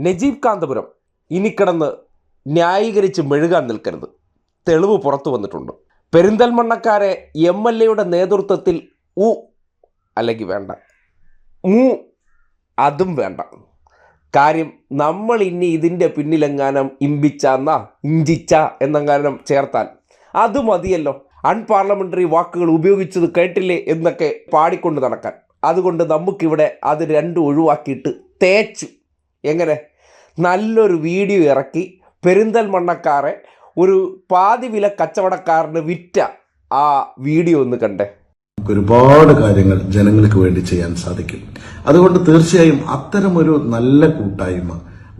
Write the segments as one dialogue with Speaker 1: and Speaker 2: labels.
Speaker 1: നജീബ് കാന്തപുരം ഇനി കിടന്ന് ന്യായീകരിച്ച് മെഴുകാൻ നിൽക്കരുത്. തെളിവ് പുറത്തു വന്നിട്ടുണ്ട്. പെരിന്തൽമണ്ണക്കാരെ എം എൽ എയുടെ നേതൃത്വത്തിൽ ഉ അല്ലെങ്കിൽ വേണ്ട. മു അതും വേണ്ട. കാര്യം നമ്മൾ ഇനി ഇതിന്റെ പിന്നിലെങ്ങാനം ഇമ്പിച്ചാന്ന ഇഞ്ചിച്ച എന്നെങ്ങാനം ചേർത്താൽ അത് മതിയല്ലോ. അൺപാർലമെന്ററി വാക്കുകൾ ഉപയോഗിച്ചത് കേട്ടില്ലേ എന്നൊക്കെ പാടിക്കൊണ്ട് നടക്കാൻ. അതുകൊണ്ട് നമുക്കിവിടെ അത് രണ്ടും ഒഴിവാക്കിയിട്ട് തേച്ചു. എങ്ങനെ? നല്ലൊരു വീഡിയോ ഇറക്കി പെരിന്തൽമണ്ണക്കാരെ ഒരു പാതി വില കച്ചവടക്കാരന് വിറ്റ ആ വീഡിയോ ഒന്ന് കണ്ടേ.
Speaker 2: ഒരുപാട് കാര്യങ്ങൾ ജനങ്ങൾക്ക് വേണ്ടി ചെയ്യാൻ സാധിക്കും. അതുകൊണ്ട് തീർച്ചയായും അത്തരമൊരു നല്ല കൂട്ടായ്മ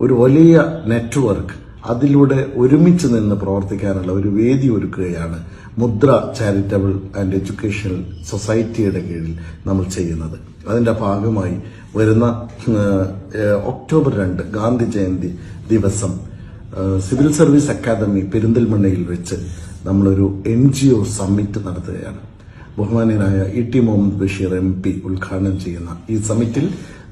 Speaker 2: ഒരു വലിയ നെറ്റ്വർക്ക് അതിലൂടെ ഒരുമിച്ച് നിന്ന് പ്രവർത്തിക്കാനുള്ള ഒരു വേദി ഒരുക്കുകയാണ് മുദ്ര ചാരിറ്റബിൾ ആൻഡ് എഡ്യൂക്കേഷണൽ സൊസൈറ്റിയുടെ കീഴിൽ നമ്മൾ ചെയ്യുന്നത്. അതിന്റെ ഭാഗമായി വരുന്ന ഒക്ടോബർ രണ്ട് ഗാന്ധി ജയന്തി ദിവസം സിവിൽ സർവീസ് അക്കാദമി പെരിന്തൽമണ്ണയിൽ വെച്ച് നമ്മളൊരു എൻ ജി ഒ സമ്മിറ്റ് നടത്തുകയാണ്. ബഹുമാനീയനായ E T Muhammad Basheer M P ഉദ്ഘാടനം ചെയ്യുന്ന ഈ സമ്മിറ്റിൽ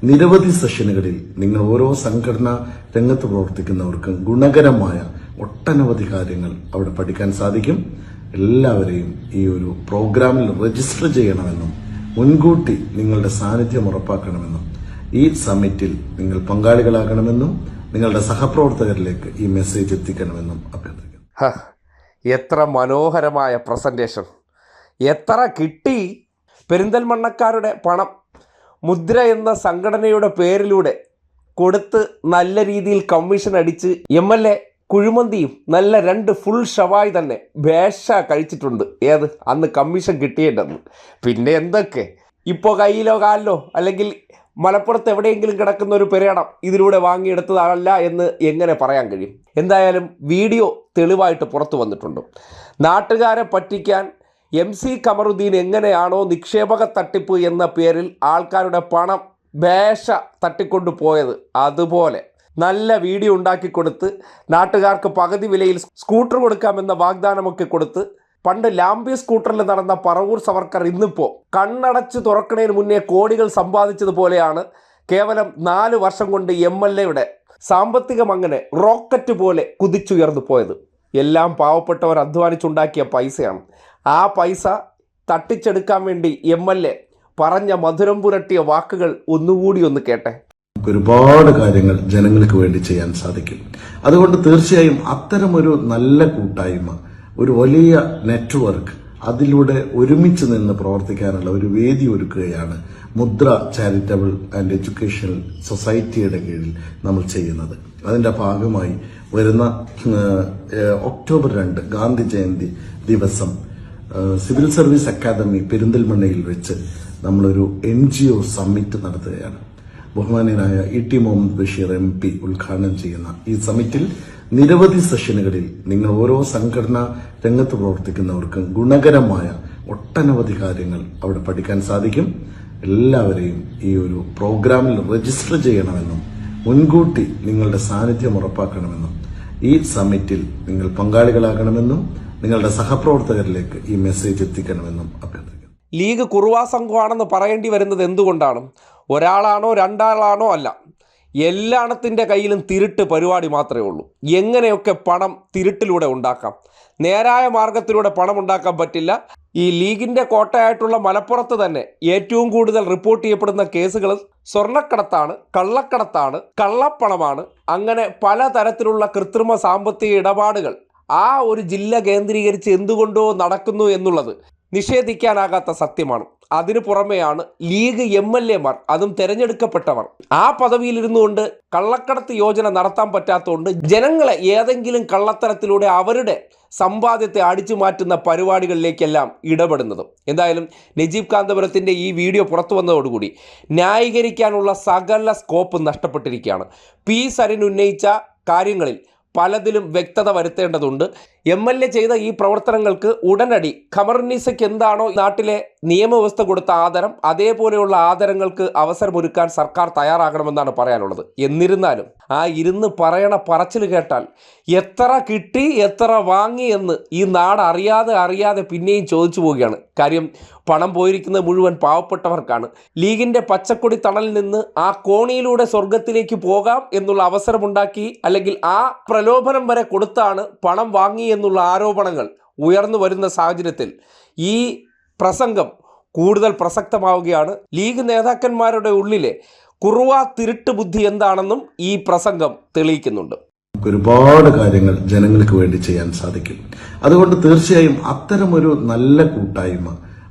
Speaker 2: നിരവധി സെഷനുകളിൽ നിങ്ങൾ ഓരോ സംഘടനാ രംഗത്ത് പ്രവർത്തിക്കുന്നവർക്കും ഗുണകരമായ ഒട്ടനവധി കാര്യങ്ങൾ അവിടെ പഠിക്കാൻ സാധിക്കും. എല്ലാവരെയും ഈ ഒരു പ്രോഗ്രാമിൽ രജിസ്റ്റർ ചെയ്യണമെന്നും മുൻകൂട്ടി നിങ്ങളുടെ സാന്നിധ്യം ഉറപ്പാക്കണമെന്നും ഈ സമ്മിറ്റിൽ നിങ്ങൾ പങ്കാളികളാകണമെന്നും നിങ്ങളുടെ സഹപ്രവർത്തകരിലേക്ക് ഈ മെസ്സേജ് എത്തിക്കണമെന്നും അഭ്യർത്ഥിക്കുന്നു.
Speaker 1: എത്ര മനോഹരമായ പ്രസന്റേഷൻ. എത്ര കിട്ടി പെരിന്തൽമണ്ണക്കാരുടെ പണം. മുദ്ര എന്ന സംഘടനയുടെ പേരിലൂടെ കൊടുത്ത് നല്ല രീതിയിൽ കമ്മീഷൻ അടിച്ച് എം എൽ എ കുഴിമന്തിയും നല്ല രണ്ട് ഫുൾ ഷവായി തന്നെ ഭേഷ കഴിച്ചിട്ടുണ്ട്. ഏത്? അന്ന് കമ്മീഷൻ കിട്ടിയിട്ടെന്ന് പിന്നെ എന്തൊക്കെ? ഇപ്പോൾ കയ്യിലോ കാലിലോ അല്ലെങ്കിൽ മലപ്പുറത്ത് എവിടെയെങ്കിലും കിടക്കുന്ന ഒരു പെരേടം ഇതിലൂടെ വാങ്ങിയെടുത്തതല്ല എന്ന് എങ്ങനെ പറയാൻ കഴിയും? എന്തായാലും വീഡിയോ തെളിവായിട്ട് പുറത്തു വന്നിട്ടുണ്ട്. നാട്ടുകാരെ പറ്റിക്കാൻ എം സി കമറുദ്ദീൻ എങ്ങനെയാണോ നിക്ഷേപക തട്ടിപ്പ് എന്ന പേരിൽ ആൾക്കാരുടെ പണം ഭേഷ തട്ടിക്കൊണ്ടു പോയത് അതുപോലെ. നല്ല വീഡിയോ ഉണ്ടാക്കി കൊടുത്ത് നാട്ടുകാർക്ക് പകുതി വിലയിൽ സ്കൂട്ടർ കൊടുക്കാമെന്ന വാഗ്ദാനമൊക്കെ കൊടുത്ത് പണ്ട് ലാംബി സ്കൂട്ടറിൽ നടന്ന പറവൂർ സവർക്കർ ഇന്നിപ്പോൾ കണ്ണടച്ച് തുറക്കണേന് മുന്നേ കോടികൾ സമ്പാദിച്ചതുപോലെയാണ് കേവലം നാല് വർഷം കൊണ്ട് എം എൽ എയുടെ സാമ്പത്തികം അങ്ങനെ റോക്കറ്റ് പോലെ കുതിച്ചുയർന്നു പോയത്. എല്ലാം പാവപ്പെട്ടവർ അധ്വാനിച്ചുണ്ടാക്കിയ പൈസയാണ്. ആ പൈസ തട്ടിച്ചെടുക്കാൻ വേണ്ടി എം എൽ എ പറഞ്ഞ മധുരം പുരട്ടിയ വാക്കുകൾ ഒന്നുകൂടി ഒന്ന് കേട്ടെ.
Speaker 2: ഒരുപാട് കാര്യങ്ങൾ ജനങ്ങൾക്ക് വേണ്ടി ചെയ്യാൻ സാധിക്കും. അതുകൊണ്ട് തീർച്ചയായും അത്തരമൊരു നല്ല കൂട്ടായ്മ ഒരു വലിയ നെറ്റ്വർക്ക് അതിലൂടെ ഒരുമിച്ച് നിന്ന് പ്രവർത്തിക്കാനുള്ള ഒരു വേദി ഒരുക്കുകയാണ് മുദ്ര ചാരിറ്റബിൾ ആൻഡ് എഡ്യൂക്കേഷണൽ സൊസൈറ്റിയുടെ കീഴിൽ നമ്മൾ ചെയ്യുന്നത്. അതിന്റെ ഭാഗമായി വരുന്ന ഒക്ടോബർ രണ്ട് ഗാന്ധി ജയന്തി ദിവസം സിവിൽ സർവീസ് അക്കാദമി പെരിന്തൽമണ്ണയിൽ വെച്ച് നമ്മളൊരു എൻ ജി ഒ സമ്മിറ്റ് നടത്തുകയാണ്. ബഹുമാനീയനായ E T Muhammad Basheer M P ഉദ്ഘാടനം ചെയ്യുന്ന ഈ സമിറ്റിൽ നിരവധി സെഷനുകളിൽ നിങ്ങൾ ഓരോ സംഘടനാ രംഗത്ത് പ്രവർത്തിക്കുന്നവർക്കും ഗുണകരമായ ഒട്ടനവധി കാര്യങ്ങൾ അവിടെ പഠിക്കാൻ സാധിക്കും. എല്ലാവരെയും ഈ ഒരു പ്രോഗ്രാമിൽ രജിസ്റ്റർ ചെയ്യണമെന്നും മുൻകൂട്ടി നിങ്ങളുടെ സാന്നിധ്യം ഉറപ്പാക്കണമെന്നും ഈ സമ്മിറ്റിൽ നിങ്ങൾ പങ്കാളികളാകണമെന്നും നിങ്ങളുടെ സഹപ്രവർത്തകരിലേക്ക് ഈ മെസ്സേജ് എത്തിക്കണമെന്നും അഭ്യർത്ഥിക്കുന്നു.
Speaker 1: ലീഗ് കുറുവാ സംഘമാണെന്ന് പറയേണ്ടി വരുന്നത് എന്തുകൊണ്ടാണ്? ഒരാളാണോ രണ്ടാളാണോ അല്ല. എല്ലാണത്തിന്റെ കയ്യിലും തിരുട്ട് പരിപാടി മാത്രമേ ഉള്ളൂ. എങ്ങനെയൊക്കെ പണം തിരുട്ടിലൂടെ ഉണ്ടാക്കാം? നേരായ മാർഗത്തിലൂടെ പണം ഉണ്ടാക്കാൻ പറ്റില്ല. ഈ ലീഗിന്റെ കോട്ടയായിട്ടുള്ള മലപ്പുറത്ത് തന്നെ ഏറ്റവും കൂടുതൽ റിപ്പോർട്ട് ചെയ്യപ്പെടുന്ന കേസുകൾ സ്വർണക്കടത്താണ് കള്ളക്കടത്താണ് കള്ളപ്പണമാണ്. അങ്ങനെ പലതരത്തിലുള്ള കൃത്രിമ സാമ്പത്തിക ഇടപാടുകൾ ആ ഒരു ജില്ല കേന്ദ്രീകരിച്ച് എന്തുകൊണ്ടോ നടക്കുന്നു എന്നുള്ളത് നിഷേധിക്കാനാകാത്ത സത്യമാണ്. അതിനു പുറമെയാണ് ലീഗ് എം എൽ എമാർ അതും തെരഞ്ഞെടുക്കപ്പെട്ടവർ. ആ പദവിയിലിരുന്നു കൊണ്ട് കള്ളക്കടത്ത് യോജന നടത്താൻ പറ്റാത്തതുകൊണ്ട് ജനങ്ങളെ ഏതെങ്കിലും കള്ളത്തരത്തിലൂടെ അവരുടെ സമ്പാദ്യത്തെ അടിച്ചു മാറ്റുന്ന പരിപാടികളിലേക്കെല്ലാം ഇടപെടുന്നത്. എന്തായാലും നജീബ് കാന്തപുരത്തിന്റെ ഈ വീഡിയോ പുറത്തു വന്നതോടുകൂടി ന്യായീകരിക്കാനുള്ള സകല സ്കോപ്പ് നഷ്ടപ്പെട്ടിരിക്കുകയാണ്. പി സരിൻ ഉന്നയിച്ച കാര്യങ്ങളിൽ പലതിലും വ്യക്തത വരുത്തേണ്ടതുണ്ട്. എം എൽ എ ചെയ്ത ഈ പ്രവർത്തനങ്ങൾക്ക് ഉടനടി ഖമറുന്നീസയ്ക്ക് എന്താണോ നാട്ടിലെ നിയമവ്യവസ്ഥ കൊടുത്ത ആദരം അതേപോലെയുള്ള ആദരങ്ങൾക്ക് അവസരമൊരുക്കാൻ സർക്കാർ തയ്യാറാകണമെന്നാണ് പറയാനുള്ളത്. എന്നിരുന്നാലും ആ ഇരുന്ന് പറയണ പറച്ചിൽ കേട്ടാൽ എത്ര കിട്ടി എത്ര വാങ്ങി എന്ന് ഈ നാട് അറിയാതെ അറിയാതെ പിന്നെയും ചോദിച്ചു പോവുകയാണ്. കാര്യം പണം പോയിരിക്കുന്നത് മുഴുവൻ പാവപ്പെട്ടവർക്കാണ്. ലീഗിന്റെ പച്ചക്കൊടി തണലിൽ നിന്ന് ആ കോണിയിലൂടെ സ്വർഗത്തിലേക്ക് പോകാം എന്നുള്ള അവസരമുണ്ടാക്കി അല്ലെങ്കിൽ ആ പ്രലോഭനം വരെ കൊടുത്താണ് പണം വാങ്ങി എന്നുള്ള ആരോപണങ്ങൾ ഉയർന്നു വരുന്ന സാഹചര്യത്തിൽ ഈ പ്രസംഗം കൂടുതൽ പ്രസക്തമാവുകയാണ്. ലീഗ് നേതാക്കന്മാരുടെ ഉള്ളിലെ കുറുവ തിരുട്ട് ബുദ്ധി എന്താണെന്നും ഈ പ്രസംഗം തെളിയിക്കുന്നുണ്ട്.
Speaker 2: ഒരുപാട് കാര്യങ്ങൾ ജനങ്ങൾക്ക് വേണ്ടി ചെയ്യാൻ സാധിക്കും. അതുകൊണ്ട് തീർച്ചയായും അത്തരമൊരു നല്ല കൂട്ടായ്മ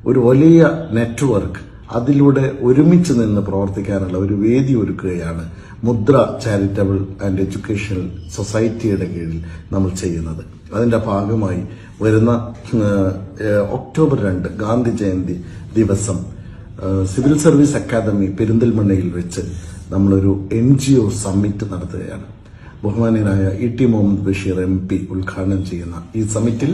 Speaker 2: ഒരു വലിയ നെറ്റ്വർക്ക് അതിലൂടെ ഒരുമിച്ച് നിന്ന് പ്രവർത്തിക്കാനുള്ള ഒരു വേദി ഒരുക്കുകയാണ് മുദ്ര ചാരിറ്റബിൾ ആൻഡ് എഡ്യൂക്കേഷണൽ സൊസൈറ്റിയുടെ കീഴിൽ നമ്മൾ ചെയ്യുന്നത്. അതിന്റെ ഭാഗമായി വരുന്ന ഒക്ടോബർ രണ്ട് ഗാന്ധി ജയന്തി ദിവസം സിവിൽ സർവീസ് അക്കാദമി പെരിന്തൽമണ്ണയിൽ വെച്ച് നമ്മളൊരു എൻ ജി ഒ സമ്മിറ്റ് നടത്തുകയാണ്. ബഹുമാനീയനായ E T Muhammad Basheer M P ഉദ്ഘാടനം ചെയ്യുന്ന ഈ സമ്മിറ്റിൽ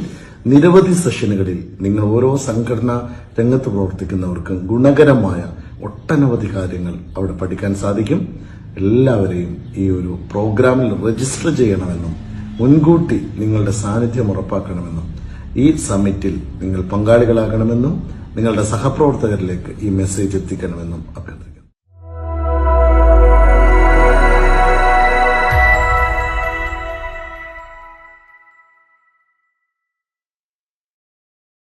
Speaker 2: നിരവധി സെഷനുകളിൽ നിങ്ങൾ ഓരോ സംഘടനാ രംഗത്ത് പ്രവർത്തിക്കുന്നവർക്കും ഗുണകരമായ ഒട്ടനവധി കാര്യങ്ങൾ അവിടെ പഠിക്കാൻ സാധിക്കും. എല്ലാവരെയും ഈ ഒരു പ്രോഗ്രാമിൽ രജിസ്റ്റർ ചെയ്യണമെന്നും മുൻകൂട്ടി നിങ്ങളുടെ സാന്നിധ്യം ഉറപ്പാക്കണമെന്നും ഈ സമ്മിറ്റിൽ നിങ്ങൾ പങ്കാളികളാകണമെന്നും നിങ്ങളുടെ സഹപ്രവർത്തകരിലേക്ക് ഈ മെസ്സേജ് എത്തിക്കണമെന്നും അഭ്യർത്ഥിക്കുന്നു